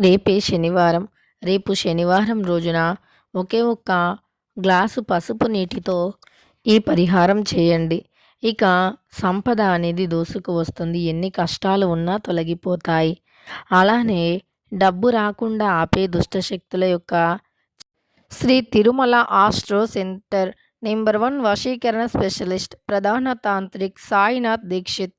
రేపే శనివారం. రేపు శనివారం రోజున ఒకే ఒక్క గ్లాసు పసుపు నీటితో ఈ పరిహారం చేయండి. ఇక సంపద అనేది దోసుకు వస్తుంది. ఎన్ని కష్టాలు ఉన్నా తొలగిపోతాయి. అలానే డబ్బు రాకుండా ఆపే దుష్టశక్తుల యొక్క Shri Tirumala astro centre number one వశీకరణ స్పెషలిస్ట్ ప్రధాన తాంత్రిక్ సాయినాథ్ దీక్షిత్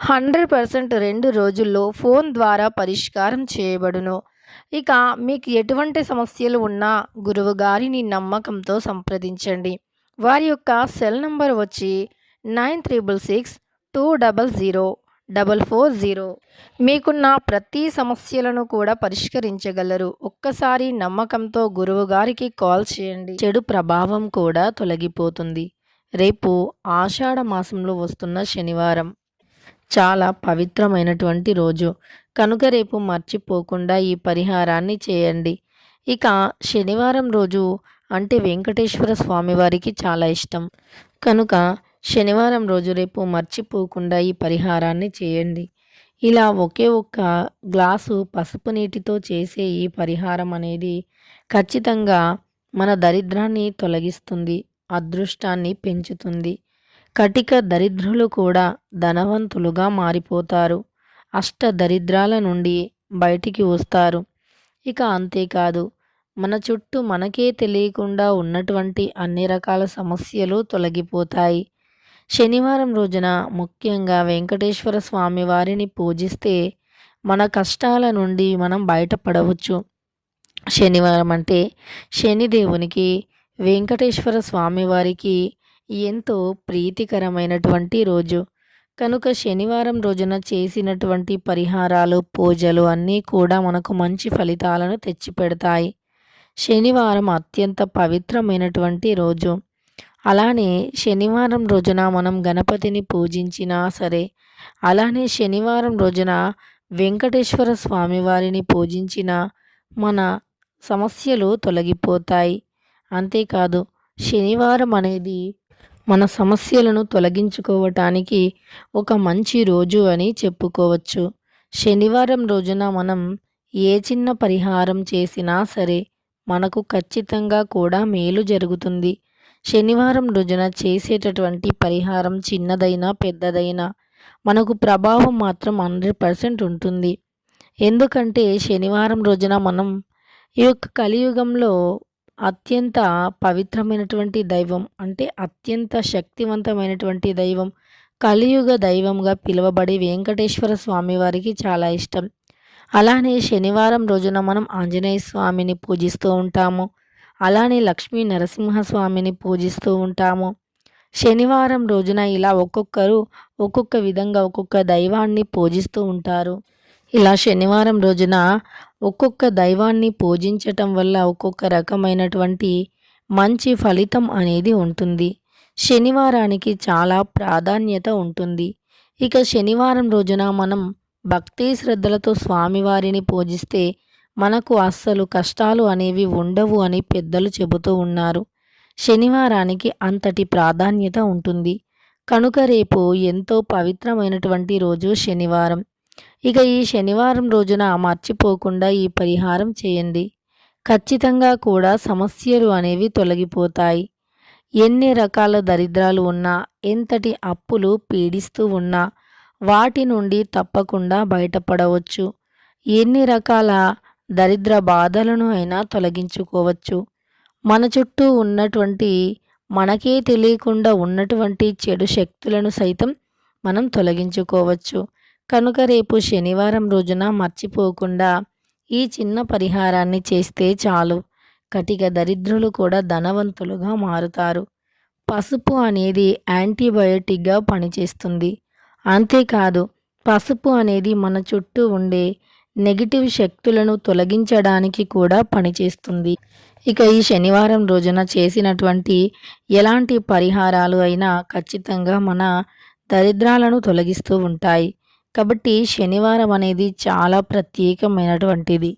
హండ్రెడ్ పర్సెంట్ రెండు రోజుల్లో ఫోన్ ద్వారా పరిష్కారం చేయబడును. ఇక మీకు ఎటువంటి సమస్యలు ఉన్నా గురువు గారిని నమ్మకంతో సంప్రదించండి. వారి యొక్క సెల్ నంబర్ వచ్చి nine triple six two double zero double four zero. మీకున్న ప్రతి సమస్యలను కూడా పరిష్కరించగలరు. ఒక్కసారి నమ్మకంతో గురువు గారికి కాల్ చేయండి. చెడు ప్రభావం కూడా తొలగిపోతుంది. రేపు ఆషాఢ మాసంలో వస్తున్న శనివారం. చాలా పవిత్రమైనటువంటి రోజు. కనుక రేపు మర్చిపోకుండా ఈ పరిహారాన్ని చేయండి. ఇక శనివారం రోజు అంటే వెంకటేశ్వర స్వామివారికి చాలా ఇష్టం. కనుక శనివారం రోజు రేపు మర్చిపోకుండా ఈ పరిహారాన్ని చేయండి. ఇలా ఒకే ఒక్క గ్లాసు పసుపు నీటితో చేసే ఈ పరిహారం అనేది ఖచ్చితంగా మన దరిద్రాన్ని తొలగిస్తుంది అదృష్టాన్ని పెంచుతుంది. కటిక దరిద్రులు కూడా ధనవంతులుగా మారిపోతారు. అష్ట దరిద్రాల నుండి బయటికి వస్తారు. ఇక అంతేకాదు మన చుట్టూ మనకే తెలియకుండా ఉన్నటువంటి అన్ని రకాల సమస్యలు తొలగిపోతాయి. శనివారం రోజున ముఖ్యంగా వెంకటేశ్వర స్వామి వారిని పూజిస్తే మన కష్టాల నుండి మనం బయటపడవచ్చు. శనివారం అంటే శనిదేవునికి వెంకటేశ్వర స్వామి వారికి ఎంతో ప్రీతికరమైనటువంటి రోజు. కనుక శనివారం రోజున చేసినటువంటి పరిహారాలు పూజలు అన్నీ కూడా మనకు మంచి ఫలితాలను తెచ్చిపెడతాయి. శనివారం అత్యంత పవిత్రమైనటువంటి రోజు. అలానే శనివారం రోజున మనం గణపతిని పూజించినా సరే అలానే శనివారం రోజున వెంకటేశ్వర స్వామివారిని పూజించిన మన సమస్యలు తొలగిపోతాయి. అంతేకాదు శనివారం అనేది మన సమస్యలను తొలగించుకోవటానికి ఒక మంచి రోజు అని చెప్పుకోవచ్చు. శనివారం రోజున మనం ఏ చిన్న పరిహారం చేసినా సరే మనకు ఖచ్చితంగా కూడా మేలు జరుగుతుంది. శనివారం రోజున చేసేటటువంటి పరిహారం చిన్నదైనా పెద్దదైనా మనకు ప్రభావం మాత్రం హండ్రెడ్ పర్సెంట్ ఉంటుంది. ఎందుకంటే శనివారం రోజున మనం ఈ యొక్క కలియుగంలో అత్యంత పవిత్రమైనటువంటి దైవం అంటే అత్యంత శక్తివంతమైనటువంటి దైవం కలియుగ దైవంగా పిలువబడే వెంకటేశ్వర స్వామి వారికి చాలా ఇష్టం. అలానే శనివారం రోజున మనం ఆంజనేయ స్వామిని పూజిస్తూ ఉంటాము. అలానే లక్ష్మీ నరసింహస్వామిని పూజిస్తూ ఉంటాము. శనివారం రోజున ఇలా ఒక్కొక్కరు ఒక్కొక్క విధంగా ఒక్కొక్క దైవాన్ని పూజిస్తూ ఉంటారు. ఇలా శనివారం రోజున ఒక్కొక్క దైవాన్ని పూజించటం వల్ల ఒక్కొక్క రకమైనటువంటి మంచి ఫలితం అనేది ఉంటుంది. శనివారానికి చాలా ప్రాధాన్యత ఉంటుంది. ఇక శనివారం రోజున మనం భక్తి శ్రద్ధలతో స్వామివారిని పూజిస్తే మనకు అస్సలు కష్టాలు అనేవి ఉండవు అని పెద్దలు చెబుతూ ఉన్నారు. శనివారానికి అంతటి ప్రాధాన్యత ఉంటుంది. కనుక రేపు ఎంతో పవిత్రమైనటువంటి రోజు శనివారం. ఇక ఈ శనివారం రోజున మర్చిపోకుండా ఈ పరిహారం చేయండి. ఖచ్చితంగా కూడా సమస్యలు అనేవి తొలగిపోతాయి. ఎన్ని రకాల దరిద్రాలు ఉన్నా ఎంతటి అప్పులు పీడిస్తూ ఉన్నా వాటి నుండి తప్పకుండా బయటపడవచ్చు. ఎన్ని రకాల దరిద్ర బాధలను అయినా తొలగించుకోవచ్చు. మన చుట్టూ ఉన్నటువంటి మనకే తెలియకుండా ఉన్నటువంటి చెడు శక్తులను సైతం మనం తొలగించుకోవచ్చు. కనుక రేపు శనివారం రోజున మర్చిపోకుండా ఈ చిన్న పరిహారాన్ని చేస్తే చాలు. కటిక దరిద్రులు కూడా ధనవంతులుగా మారుతారు. పసుపు అనేది యాంటీబయోటిక్గా పనిచేస్తుంది. అంతేకాదు పసుపు అనేది మన చుట్టూ ఉండే నెగిటివ్ శక్తులను తొలగించడానికి కూడా పనిచేస్తుంది. ఇక ఈ శనివారం రోజున చేసినటువంటి ఎలాంటి పరిహారాలు అయినా ఖచ్చితంగా మన దరిద్రాలను తొలగిస్తూ ఉంటాయి. కాబట్టి శనివారం అనేది చాలా ప్రత్యేకమైనటువంటిది.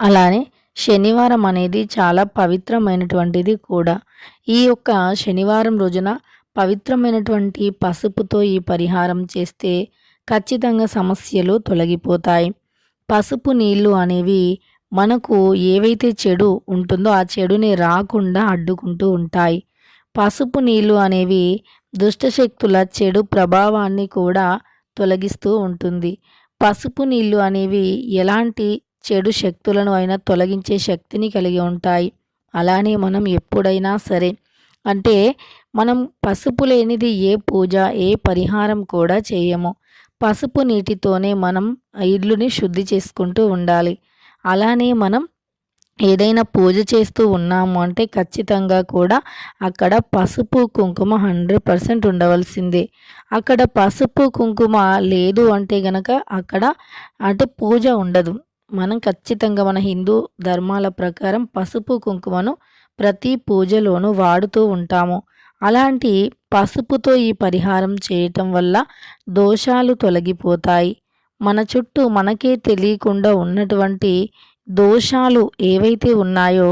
అలానే శనివారం అనేది చాలా పవిత్రమైనటువంటిది కూడా. ఈ యొక్క శనివారం రోజున పవిత్రమైనటువంటి పసుపుతో ఈ పరిహారం చేస్తే ఖచ్చితంగా సమస్యలు తొలగిపోతాయి. పసుపు నీళ్ళు అనేవి మనకు ఏవైతే చెడు ఉంటుందో ఆ చెడుని రాకుండా అడ్డుకుంటూ ఉంటాయి. పసుపు నీళ్ళు అనేవి దుష్టశక్తుల చెడు ప్రభావాన్ని కూడా తొలగిస్తూ ఉంటుంది. పసుపు నీళ్ళు అనేవి ఎలాంటి చెడు శక్తులను అయినా తొలగించే శక్తిని కలిగి ఉంటాయి. అలానే మనం ఎప్పుడైనా సరే అంటే మనం పసుపు లేనిది ఏ పూజ ఏ పరిహారం కూడా చేయము. పసుపు నీటితోనే మనం ఇడ్లుని శుద్ధి చేసుకుంటూ ఉండాలి. అలానే మనం ఏదైనా పూజ చేస్తూ ఉన్నాము అంటే ఖచ్చితంగా కూడా అక్కడ పసుపు కుంకుమ హండ్రెడ్ పర్సెంట్ ఉండవలసిందే. అక్కడ పసుపు కుంకుమ లేదు అంటే గనక అక్కడ అంటే పూజ ఉండదు. మనం ఖచ్చితంగా మన హిందూ ధర్మాల ప్రకారం పసుపు కుంకుమను ప్రతి పూజలోనూ వాడుతూ ఉంటాము. అలాంటి పసుపుతో ఈ పరిహారం చేయటం వల్ల దోషాలు తొలగిపోతాయి. మన చుట్టూ మనకే తెలియకుండా ఉన్నటువంటి దోషాలు ఏవైతే ఉన్నాయో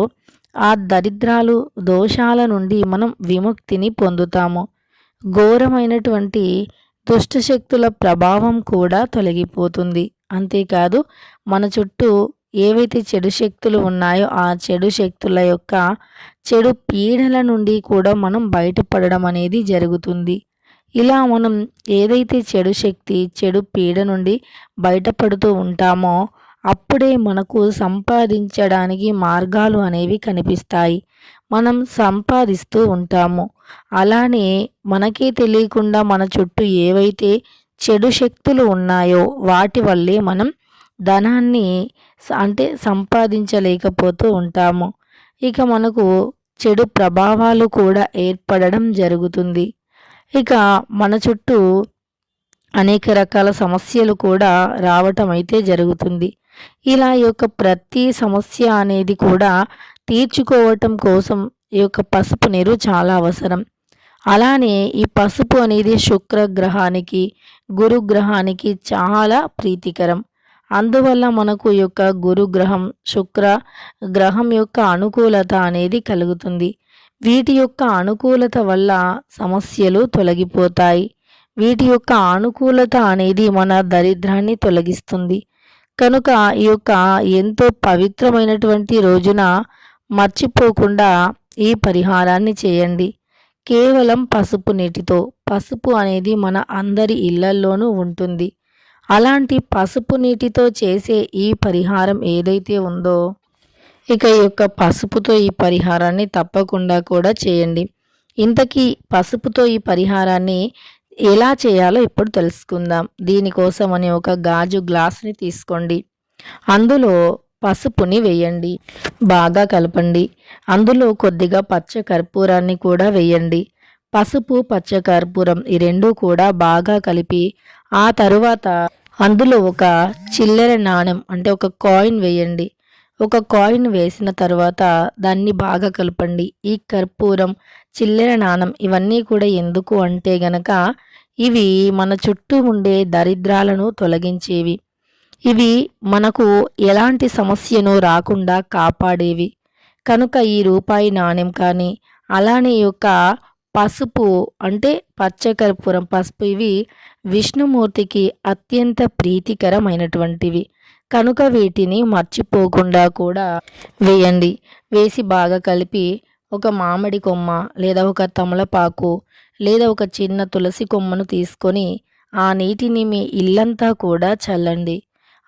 ఆ దరిద్రాలు దోషాల నుండి మనం విముక్తిని పొందుతాము. ఘోరమైనటువంటి దుష్టశక్తుల ప్రభావం కూడా తొలగిపోతుంది. అంతేకాదు మన చుట్టూ ఏవైతే చెడు శక్తులు ఉన్నాయో ఆ చెడు శక్తుల యొక్క చెడు పీడల నుండి కూడా మనం బయటపడడం అనేది జరుగుతుంది. ఇలా మనం ఏదైతే చెడు శక్తి చెడు పీడ నుండి బయటపడుతూ ఉంటామో అప్పుడే మనకు సంపాదించడానికి మార్గాలు అనేవి కనిపిస్తాయి. మనం సంపాదిస్తూ ఉంటాము. అలానే మనకే తెలియకుండా మన చుట్టూ ఏవైతే చెడు శక్తులు ఉన్నాయో వాటి వల్లే మనం ధనాన్ని అంటే సంపాదించలేకపోతూ ఉంటాము. ఇక మనకు చెడు ప్రభావాలు కూడా ఏర్పడడం జరుగుతుంది. ఇక మన చుట్టూ అనేక రకాల సమస్యలు కూడా రావటం అయితే జరుగుతుంది. ఇలా ఈ యొక్క ప్రతి సమస్య అనేది కూడా తీర్చుకోవటం కోసం ఈ యొక్క పసుపు నీరు చాలా అవసరం. అలానే ఈ పసుపు అనేది శుక్రగ్రహానికి గురుగ్రహానికి చాలా ప్రీతికరం. అందువల్ల మనకు యొక్క గురుగ్రహం శుక్ర గ్రహం యొక్క అనుకూలత అనేది కలుగుతుంది. వీటి యొక్క అనుకూలత వల్ల సమస్యలు తొలగిపోతాయి. వీటి యొక్క అనుకూలత అనేది మన దరిద్రాన్ని తొలగిస్తుంది. కనుక ఈ యొక్క ఎంతో పవిత్రమైనటువంటి రోజున మర్చిపోకుండా ఈ పరిహారాన్ని చేయండి. కేవలం పసుపు నీటితో పసుపు అనేది మన అందరి ఇళ్ళల్లోనూ ఉంటుంది. అలాంటి పసుపు నీటితో చేసే ఈ పరిహారం ఏదైతే ఉందో ఇక ఈ యొక్క పసుపుతో ఈ పరిహారాన్ని తప్పకుండా కూడా చేయండి. ఇంతకీ పసుపుతో ఈ పరిహారాన్ని ఎలా చేయాలో ఇప్పుడు తెలుసుకుందాం. దీనికోసం అని ఒక గాజు గ్లాస్ని తీసుకోండి. అందులో పసుపుని వేయండి. బాగా కలపండి. అందులో కొద్దిగా పచ్చ కర్పూరాన్ని కూడా వేయండి. పసుపు పచ్చ కర్పూరం ఈ రెండు కూడా బాగా కలిపి ఆ తరువాత అందులో ఒక చిల్లర నాణెం అంటే ఒక కాయిన్ వేయండి. ఒక కాయిన్ వేసిన తర్వాత దాన్ని బాగా కలపండి. ఈ కర్పూరం చిల్లర నాణం ఇవన్నీ కూడా ఎందుకు అంటే గనక ఇవి మన చుట్టూ ఉండే దరిద్రాలను తొలగించేవి. ఇవి మనకు ఎలాంటి సమస్యను రాకుండా కాపాడేవి. కనుక ఈ రూపాయి నాణ్యం కానీ అలానే యొక్క పసుపు అంటే పచ్చకర్పూరం పసుపు ఇవి విష్ణుమూర్తికి అత్యంత ప్రీతికరమైనటువంటివి. కనుక వీటిని మర్చిపోకుండా కూడా వేయండి. వేసి బాగా కలిపి ఒక మామిడి కొమ్మ లేదా ఒక తమలపాకు లేదా ఒక చిన్న తులసి కొమ్మను తీసుకొని ఆ నీటిని మీ ఇల్లంతా కూడా చల్లండి.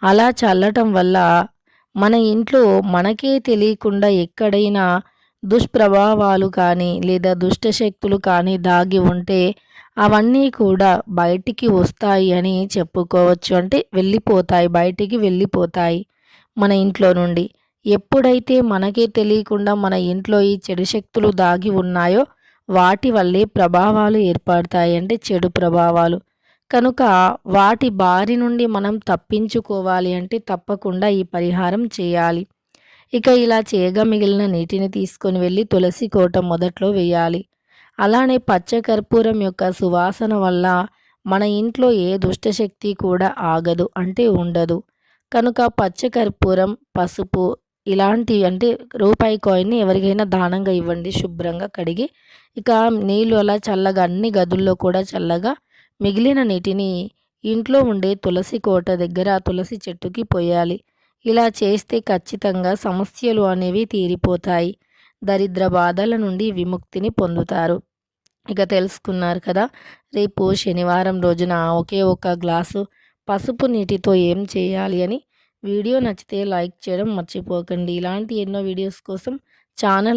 అలా చల్లటం వల్ల మన ఇంట్లో మనకే తెలియకుండా ఎక్కడైనా దుష్ప్రభావాలు కానీ లేదా దుష్టశక్తులు కానీ దాగి ఉంటే అవన్నీ కూడా బయటికి వస్తాయి అని చెప్పుకోవచ్చు. అంటే వెళ్ళిపోతాయి బయటికి వెళ్ళిపోతాయి మన ఇంట్లో నుండి. ఎప్పుడైతే మనకే తెలియకుండా మన ఇంట్లో ఈ చెడు శక్తులు దాగి ఉన్నాయో వాటి వల్లే ప్రభావాలు ఏర్పడతాయి. అంటే చెడు ప్రభావాలు. కనుక వాటి బారి నుండి మనం తప్పించుకోవాలి అంటే తప్పకుండా ఈ పరిహారం చేయాలి. ఇక ఇలా చేయగా మిగిలిన నీటిని తీసుకొని వెళ్ళి తులసి కోట మొదట్లో వేయాలి. అలానే పచ్చ కర్పూరం యొక్క సువాసన వల్ల మన ఇంట్లో ఏ దుష్టశక్తి కూడా ఆగదు అంటే ఉండదు. కనుక పచ్చకర్పూరం పసుపు ఇలాంటి అంటే రూపాయి కాయిన్ని ఎవరికైనా దానంగా ఇవ్వండి శుభ్రంగా కడిగి. ఇక నీళ్ళు అలా చల్లగా అన్ని గదుల్లో కూడా చల్లగా మిగిలిన నీటిని ఇంట్లో ఉండే తులసి కోట దగ్గర తులసి చెట్టుకి పోయాలి. ఇలా చేస్తే ఖచ్చితంగా సమస్యలు అనేవి తీరిపోతాయి. దరిద్ర బాధల నుండి విముక్తిని పొందుతారు. ఇక తెలుసుకున్నారు కదా రేపు శనివారం రోజున ఒకే ఒక గ్లాసు పసుపు నీటితో ఏం చేయాలి అని. వీడియో నచ్చితే లైక్ చేయడం మర్చిపోకండి. ఇలాంటి ఎన్నో వీడియోస్ కోసం ఛానల్